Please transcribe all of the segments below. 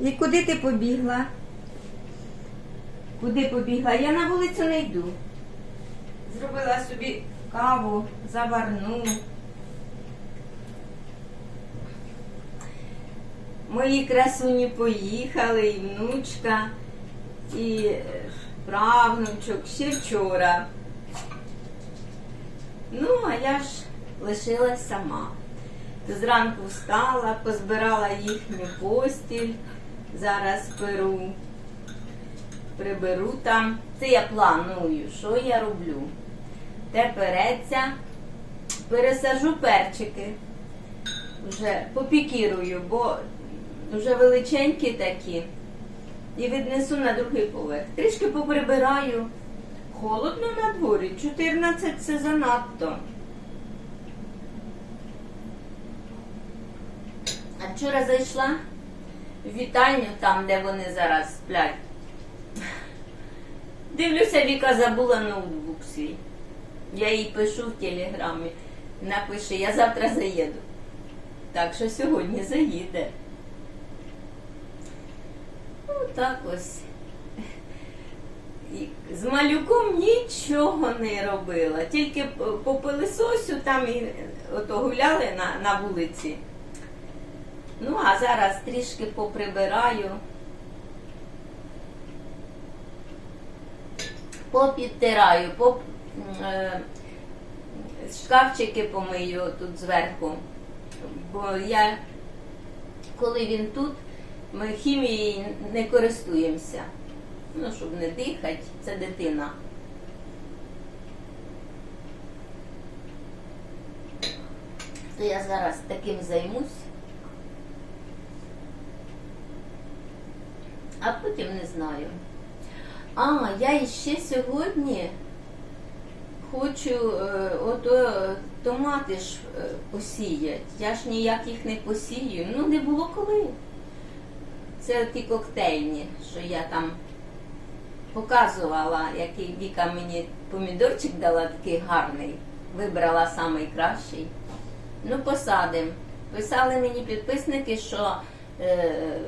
І куди ти побігла? Куди побігла? Я на вулицю не йду. Зробила собі каву, заварну. Мої красуні поїхали, і внучка, і е, правнучок ще вчора. Ну, а я ж лишилась сама. Зранку встала, позбирала їхню постіль, зараз перу, приберу там. Це я планую, що я роблю. Те переться, пересажу перчики, вже попікірую, бо вже величенькі такі. І віднесу на другий поверх. Трішки поприбираю. Холодно на дворі, 14 це занадто. А вчора зайшла вітальню, там, де вони зараз сплять. Дивлюся, Віка забула ноутбук свій. Я їй пишу в телеграмі. Напише, я завтра заїду. Так що сьогодні заїде. Ну, так ось. І з малюком нічого не робила. Тільки по пилисосю там і ото гуляли на, на вулиці. Ну, а зараз трішки поприбираю. Попідтираю, поп, е, шкафчики помию тут зверху. Бо я, коли він тут, ми хімією не користуємося. Ну, щоб не дихати, це дитина. То я зараз таким займусь. А потім не знаю. А, я іще сьогодні хочу е, ото томати ж е, посіяти. Я ж ніяк їх не посію. Ну, не було коли. Це ті коктейльні, що я там показувала, який Віка мені помідорчик дала такий гарний. Вибрала самий кращий. Ну, посадим. Писали мені підписники, що е,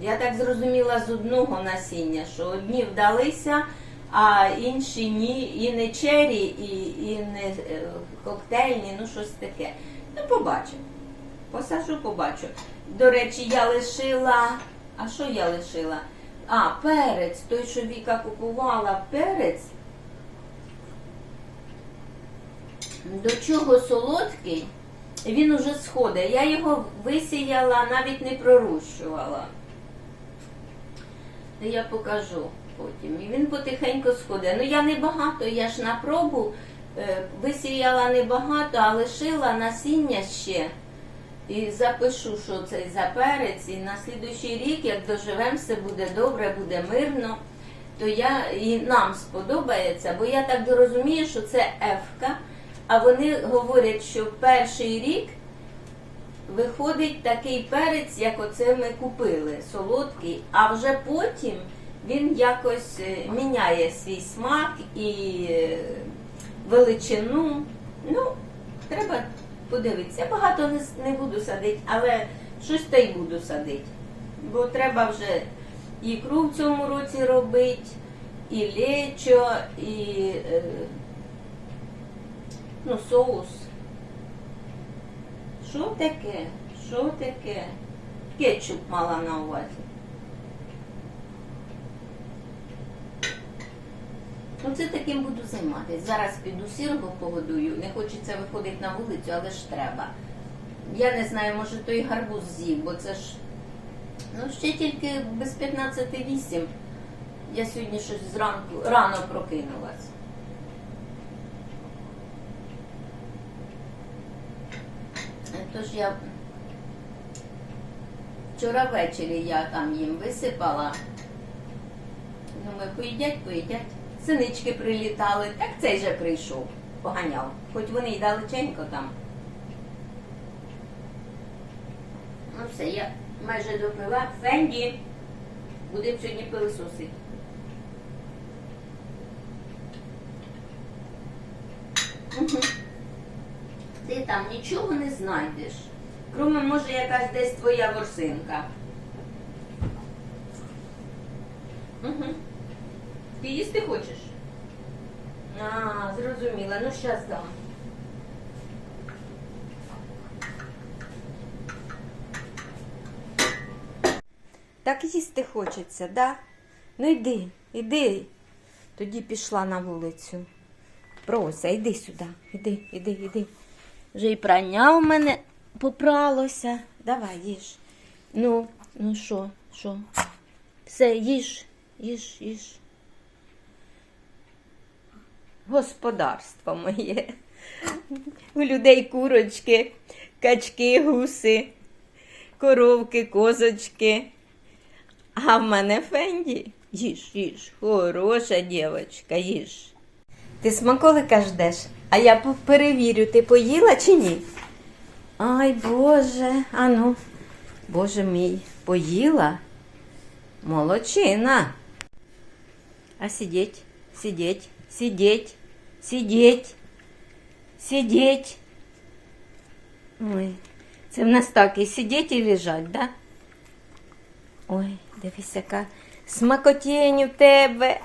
я так зрозуміла з одного насіння, що одні вдалися, а інші ні, і не чері, і, і не е, коктейльні, ну щось таке. Ну, побачимо. Посажу, побачу. До речі, я лишила. А що я лишила? А, перець, той, що Віка купувала перець. До чого солодкий, він уже сходить. Я його висіяла, навіть не пророщувала. Та я покажу потім. І він потихеньку сходить. Ну я не багато, я ж на пробу е, висіяла небагато, а лишила насіння ще. І запишу, що це за перець, і на слідуючий рік, як доживемо, все буде добре, буде мирно, то я і нам сподобається, бо я так розумію, що це ефка, а вони говорять, що перший рік виходить такий перець, як оце ми купили, солодкий, а вже потім він якось е, міняє свій смак і е, величину. Ну, треба подивитися. Я багато не, буду садити, але щось та й буду садити. Бо треба вже ікру в цьому році робити, і лечо, і е, ну, соус. Що таке? Що таке? Кетчуп мала на увазі. Оце таким буду займатися. Зараз піду сірого погодую. Не хочеться виходити на вулицю, але ж треба. Я не знаю, може той гарбуз з'їв, бо це ж ну ще тільки без 15.08. Я сьогодні щось зранку рано прокинулась. Е, Тож я вчора ввечері я там їм висипала. Думаю, поїдять, поїдять. Синички прилітали, так цей же прийшов, поганяв. Хоч вони й далеченько там. Ну все, я майже допила. Фенді. Будемо сьогодні пилисосити. Угу. Ти там нічого не знайдеш. Кроме, може, якась десь твоя ворсинка. Угу. Ти їсти хочеш? А, зрозуміла. Ну, щас дам. Так їсти хочеться, да? Ну йди, йди. Тоді пішла на вулицю. Прося, йди сюди. Іди, іди, іди. Вже і прання у мене попралося. Давай, їж. Ну, ну що, що? Все, їж, їж, їж. Господарство моє. У людей курочки, качки, гуси, коровки, козочки. А в мене Фенді. Їж, їж, хороша дівчинка, їж. Ти смаколика ждеш, а я перевірю, ти поїла чи ні? Ай, Боже, ану, Боже мій, поїла? Молодчина. А сидеть, сидеть, сидеть, сидеть, сидеть. Ой, це в нас так і сидеть і лежать, да? Ой, дивись, яка смакотінь у тебе.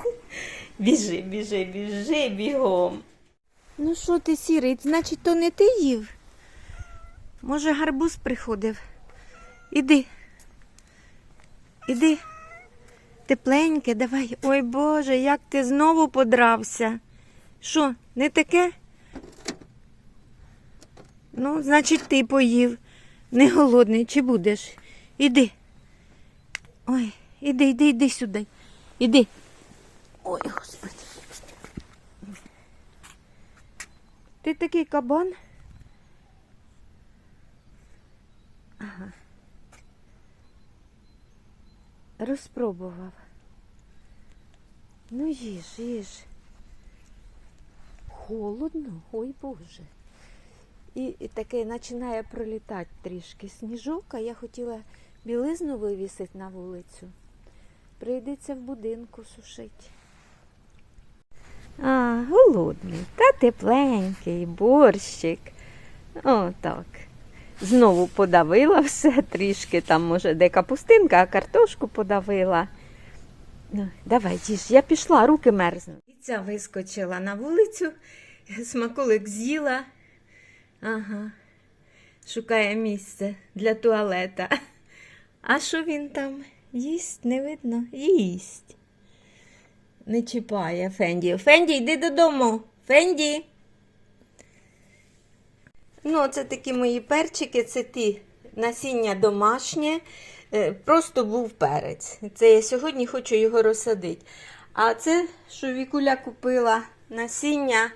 Біжи, біжи, біжи бігом. Ну що ти сірий, значить, то не ти їв? Може, гарбуз приходив. Іди. Іди. Тепленьке, давай. Ой Боже, як ти знову подрався. Що, не таке? Ну, значить, ти поїв. Не голодний, чи будеш? Іди. Ой, іди, іди, іди сюди. Іди. Ой, господи. Ти такий кабан? Ага. Розпробував. Ну їж, їж. Холодно, ой Боже. І, і таке починає пролітати трішки сніжок, а я хотіла білизну вивісити на вулицю. Прийдеться в будинку сушити. А, голодний, та тепленький, борщик. О, так. Знову подавила все трішки, там, може, де капустинка, а картошку подавила. Ну, давай, їж, я пішла, руки мерзнуть. Ця вискочила на вулицю, смаколик з'їла. Ага. Шукає місце для туалета. А що він там? Їсть, не видно? Їсть. Не чіпає Фенді. Фенді, йди додому. Фенді. Ну, це такі мої перчики, це ті насіння домашнє. Е, Просто був перець. Це я сьогодні хочу його розсадити. А це, що Вікуля купила насіння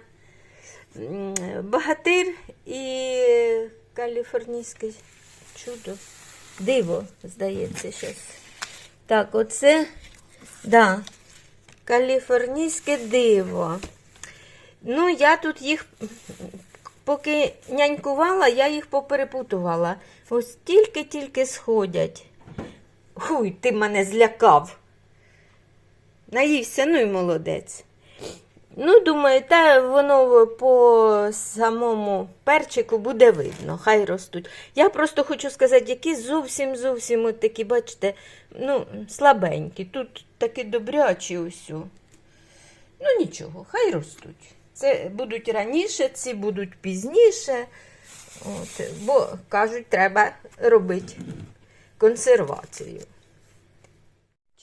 багатир і каліфорнійське чудо. Диво, здається, щось. Так, оце, да, каліфорнійське диво. Ну, я тут їх, поки нянькувала, я їх поперепутувала. Ось тільки-тільки сходять. Хуй, ти мене злякав. Наївся, ну і молодець. Ну, думаю, та воно по самому перчику буде видно, хай ростуть. Я просто хочу сказати, які зовсім зовсім от такі, бачите, ну, слабенькі. Тут такі добрячі усю. Ну нічого, хай ростуть. Це будуть раніше, ці будуть пізніше. От, бо кажуть, треба робити консервацію.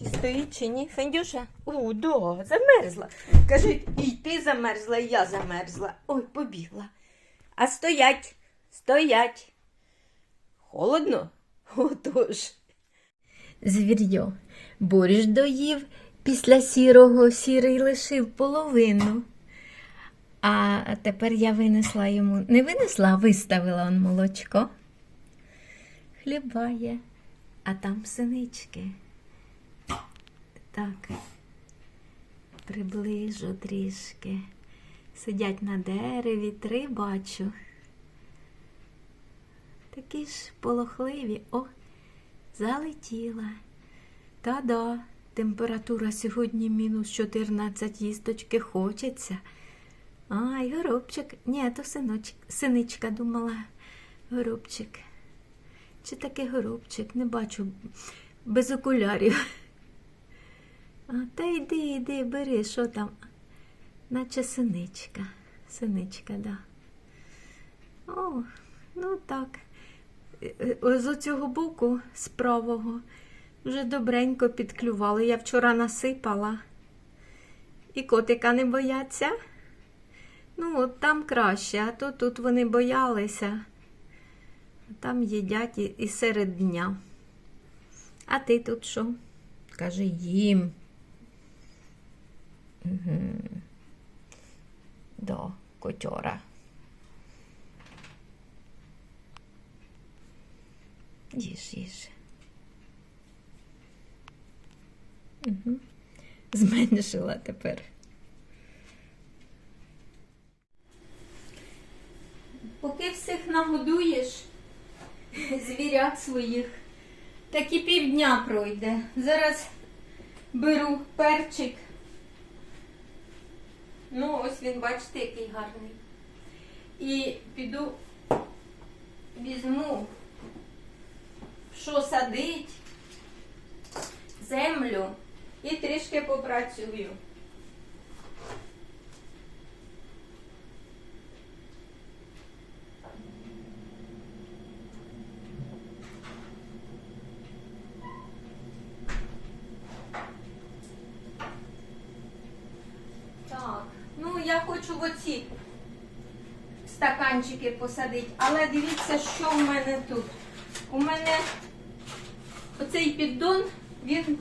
Стоїть, чи ні? Фендюша? У, да, замерзла. Кажуть, і ти замерзла, і я замерзла. Ой, побігла. А стоять, стоять. Холодно? Отож. Звір'йо, борщ доїв після сірого, сірий лишив половину. А тепер я винесла йому, не винесла, а виставила он молочко. Хлібає, а там синички. Так, приближу трішки. Сидять на дереві, три бачу. Такі ж полохливі. О, залетіла. Та-да, температура сьогодні мінус 14 їсточки хочеться. Ай, горобчик. Ні, то синоч... синичка думала. Горобчик. Чи таки горобчик? Не бачу без окулярів. Та йди, йди, бери, що там? Наче синичка. Синичка, да. О, ну так. Е, е, З оцього боку, з правого, вже добренько підклювали. Я вчора насипала. І котика не бояться. Ну, от там краще, а то тут вони боялися. Там їдять і серед дня. А ти тут що? Каже, їм. До котьора. Їж, їж. Угу. Зменшила тепер. Поки всіх нагодуєш, звірят своїх, так і півдня пройде. Зараз беру перчик. Ну, ось він, бачите, який гарний. І піду, візьму, що садить, землю і трішки попрацюю. Так, ну я хочу в оці стаканчики посадити, але дивіться, що в мене тут. У мене оцей піддон, він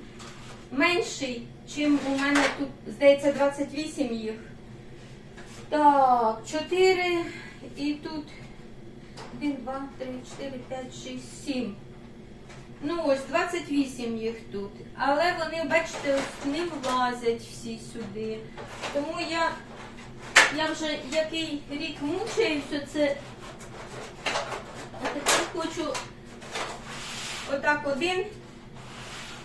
менший, чим у мене тут, здається, 28 їх. Так, 4 і тут 1, 2, 3, 4, 5, 6, 7. Ну ось 28 їх тут. Але вони, бачите, ось не влазять всі сюди. Тому я, я вже який рік мучаюся, це а тепер хочу отак один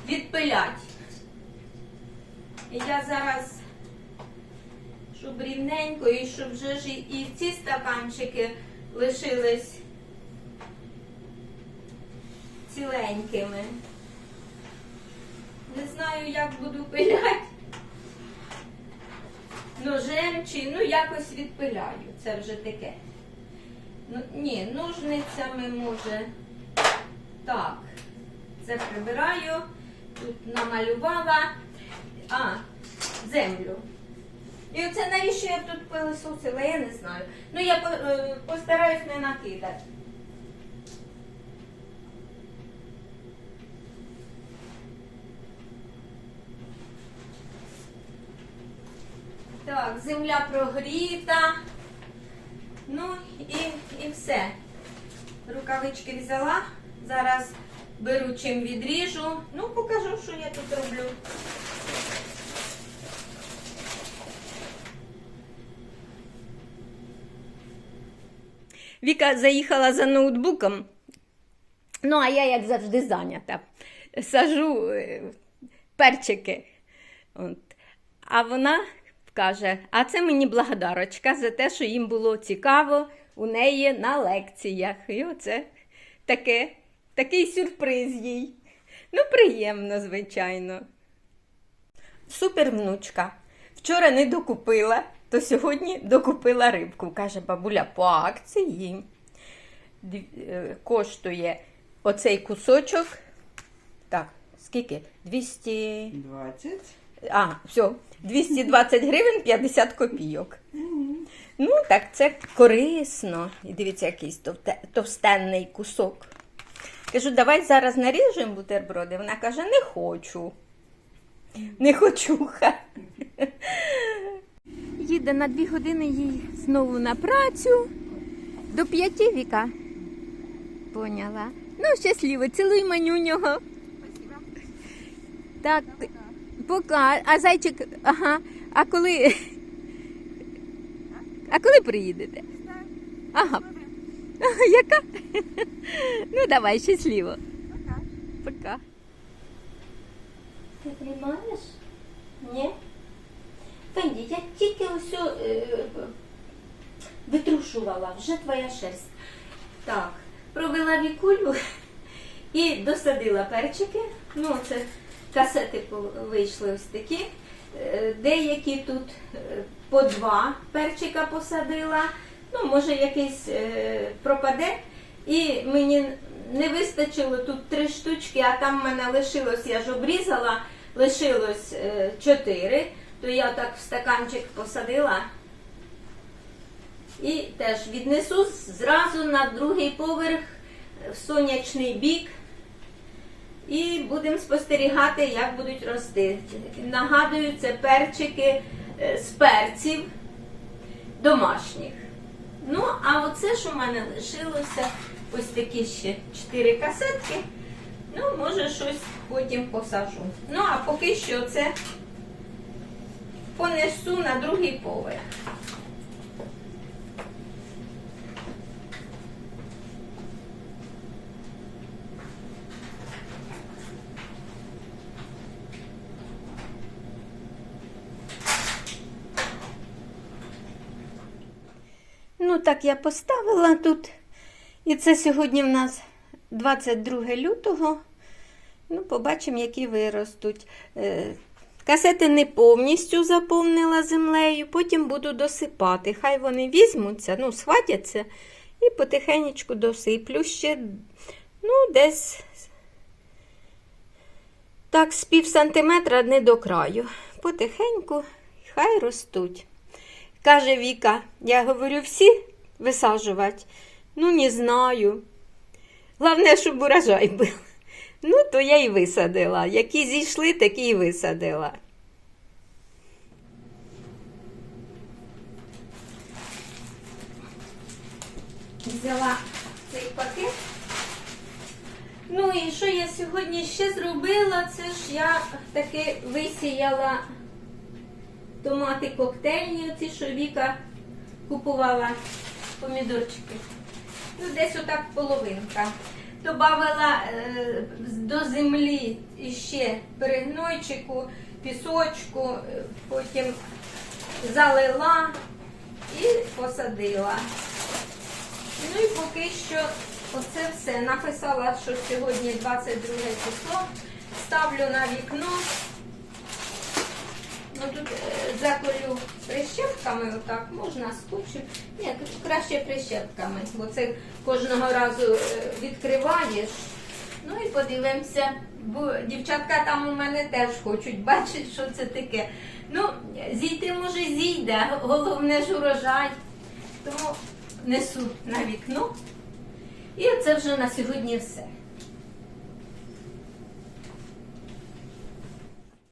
відпилять. І я зараз, щоб рівненько, і щоб вже ж і ці стаканчики лишились ціленькими. Не знаю, як буду пиляти. Ножем чи ну якось відпиляю. Це вже таке. Ну, ні, ножницями може. Так, це прибираю. Тут намалювала. А, землю. І оце навіщо я тут пилисосила, я не знаю. Ну, я е, постараюсь не накидати. Так, земля прогріта. Ну і, і все. Рукавички взяла. Зараз беру чим відріжу. Ну, покажу, що я тут роблю. Віка заїхала за ноутбуком. Ну, а я, як завжди, зайнята. Сажу е, перчики. От. А вона каже: а це мені благодарочка за те, що їм було цікаво у неї на лекціях. І оце таке, такий сюрприз їй. Ну, приємно, звичайно. Супер внучка. Вчора не докупила, то сьогодні докупила рибку. Каже бабуля, по акції е, коштує оцей кусочок. Так, скільки? 200. 20. А, все, 220 гривень 50 копійок. Ну, так це корисно. І дивіться, якийсь товстенний кусок. Кажу, давай зараз наріжемо бутерброди. Вона каже, не хочу. Не хочуха. Їде на дві години їй знову на працю. До п'яти віка. Поняла. Ну, щасливо, цілуй манюнього. Так, пока. А зайчик, ага. А коли. А коли приїдете? Ага. Яка? Ну, давай, щасливо. Пока. Ти приймаєш? Ні? Фенді, я тільки ось е, витрушувала, вже твоя шерсть. Так, провела вікулю і досадила перчики. Ну, це касети вийшли ось такі. Е, Деякі тут е, по два перчика посадила. Ну, може, якийсь е, пропаде. І мені не вистачило тут три штучки, а там в мене лишилось, я ж обрізала, лишилось чотири, то я так в стаканчик посадила. І теж віднесу зразу на другий поверх в сонячний бік. І будемо спостерігати, як будуть рости. Нагадую, це перчики е, з перців домашніх. Ну, а оце, що в мене лишилося, ось такі ще чотири касетки. Ну, може, щось потім посажу. Ну, а поки що це понесу на другий поверх. Ну, так я поставила тут. І це сьогодні в нас 22 лютого. Ну, побачимо, які виростуть. Е, Касети не повністю заповнила землею, потім буду досипати. Хай вони візьмуться, ну, схватяться і потихеньку досиплю ще, ну, десь так, з пів сантиметра не до краю. Потихеньку, хай ростуть. Каже Віка, я говорю, всі висаджувати? Ну, не знаю. Головне, щоб урожай був. Ну, то я й висадила. Які зійшли, такі й висадила. Взяла цей пакет. Ну і що я сьогодні ще зробила? Це ж я таки висіяла томати коктейльні, оці, що Віка купувала помідорчики. Ну, десь отак половинка. Добавила е, до землі ще перегнойчику, пісочку, е, потім залила і посадила. Ну і поки що оце все. Написала, що сьогодні 22 число. Ставлю на вікно. Ну тут е, заколю прищепками, отак, можна скотчем. Ні, краще прищепками, бо це кожного разу е, відкриваєш. Ну і подивимося, бо дівчатка там у мене теж хочуть бачити, що це таке. Ну, зійти може зійде, головне ж урожай. Тому несу на вікно. І це вже на сьогодні все.